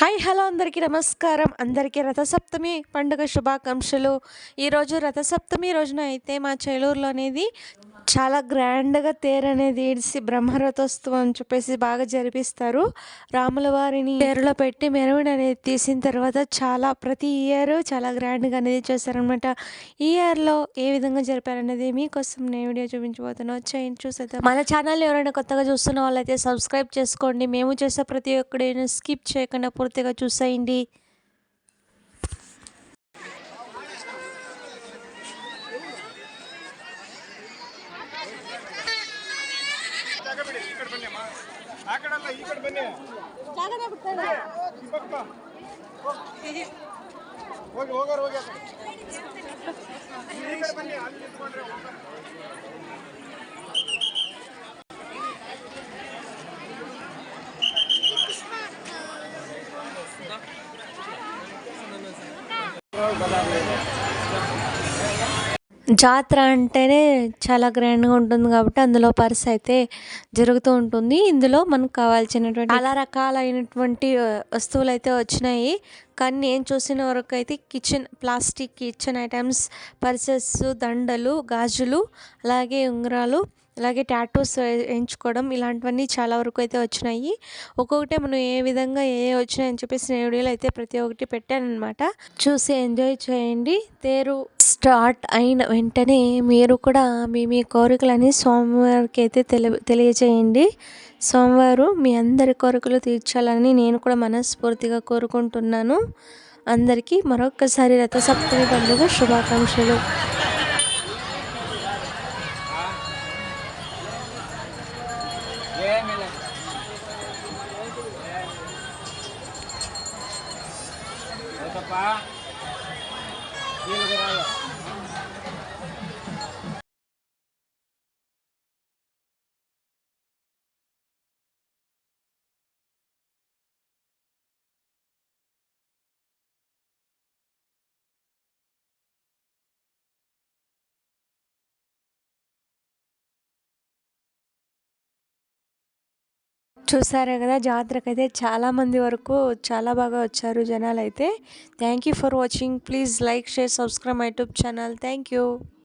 Hi hello అందరికీ నమస్కారం. అందరికీ రథసప్తమి పండుగ శుభాకాంక్షలు. ఈరోజు రథసప్తమి రోజున అయితే మా చేలూరులో అనేది చాలా గ్రాండ్గా తేరు అనేది ఏడిసి బ్రహ్మరథోత్సవం అని చెప్పేసి బాగా జరిపిస్తారు. రాముల వారిని తేరులో పెట్టి మెరవడి అనేది తీసిన తర్వాత చాలా ప్రతి ఇయర్ చాలా గ్రాండ్గా అనేది చేస్తారనమాట ఈ ఇయర్లో ఏ విధంగా జరిపారనేది మీకోసం నేను వీడియో చూపించబోతున్నా. వచ్చేయండి చూసేద్దాం. మన ఛానల్ ఎవరైనా కొత్తగా చూస్తున్న వాళ్ళైతే సబ్స్క్రైబ్ చేసుకోండి. మేము చేసే ప్రతి ఒక్కడైనా స్కిప్ చేయకుండా పూర్తిగా చూసేయండి. ಈ ಕಡೆ ಬನ್ನಿ ಅಮ್ಮ ಆ ಕಡೆ ಅಲ್ಲ ಈ ಕಡೆ ಬನ್ನಿ ಈ ಪಕ್ಕ ಬಾ. ಹೋಗಿ ಹೋಗೋರು ಹೋಗಿ ಆ ಕಡೆ. ಈ ಕಡೆ ಬನ್ನಿ ಅಲ್ಲಿ ನಿಂತ್ಕೊಂಡ್ರೆ ಹೋಗೋರು. జాతర అంటేనే చాలా గ్రాండ్గా ఉంటుంది కాబట్టి అందులో పర్స్ అయితే జరుగుతూ ఉంటుంది. ఇందులో మనకు కావాల్సినటువంటి చాలా రకాలైనటువంటి వస్తువులు అయితే వచ్చినాయి. కానీ నేను చూసిన వరకు అయితే kitchen plastic kitchen items purses దండలు గాజులు అలాగే ఉంగరాలు అలాగే టాటూస్ వేయించుకోవడం ఇలాంటివన్నీ చాలా వరకు అయితే వచ్చినాయి. ఒక్కొక్కటే మనం ఏ విధంగా ఏ వచ్చినాయని చెప్పేసి నేను వీడియోలో అయితే ప్రతి ఒక్కటి పెట్టానమాట చూసి ఎంజాయ్ చేయండి. తేరు స్టార్ట్ అయిన వెంటనే మీరు కూడా మీ మీ కోరికలని సోమవారికి అయితే తెలి తెలియజేయండి. సోమవారు మీ అందరి కోరికలు తీర్చాలని నేను కూడా మనస్ఫూర్తిగా కోరుకుంటున్నాను. అందరికీ మరొక్కసారి రథసప్తమి పండుగ శుభాకాంక్షలు. Pak. Ini lagi చూసారే కదా జాతరకు అయితే చాలామంది వరకు చాలా బాగా వచ్చారు జనాలు అయితే thank you for watching please like share subscribe my YouTube channel thank you